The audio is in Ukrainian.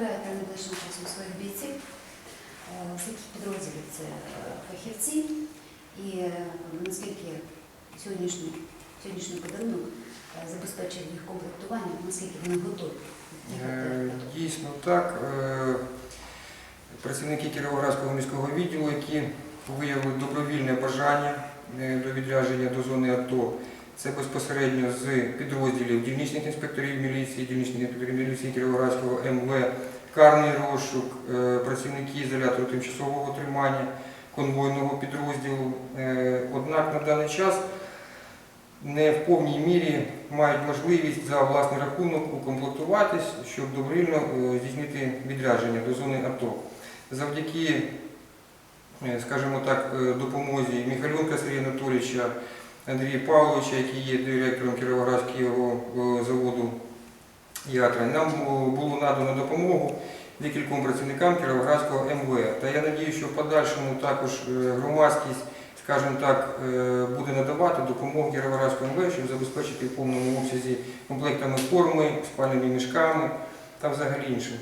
відправляєте найближчим часом своїх бійців. Е, З підрозділів це е, фахівці, і е, наскільки сьогоднішній, сьогоднішній подарунок е, забезпечив їх комплектування, наскільки вони готові Е? Дійсно так. Е, Працівники Кіровоградського міського відділу, які виявили добровільне бажання е, до відрядження до зони АТО, це безпосередньо з підрозділів дільничних інспекторів міліції, дільничних інспекторів міліції Кіровоградського МВ, карний розшук, е, працівники ізолятору тимчасового тримання, конвойного підрозділу. Е, Однак на даний час не в повній мірі мають можливість за власний рахунок укомплектуватись, щоб добровільно е, здійснити відрядження до зони АТО. Завдяки, скажімо так, допомозі Михайлюнка Сергія Анатолійовича, Андрія Павловича, який є директором Кіровоградського е, заводу Ятра, нам е, було надано допомогу декільком працівникам Кіровоградського МВ. Та я надію, що в подальшому також е, громадськість скажімо так, буде надавати допомогу Кіровоградському МВ, щоб забезпечити в повному обсязі комплектами форми, спальними мішками та взагалі іншим.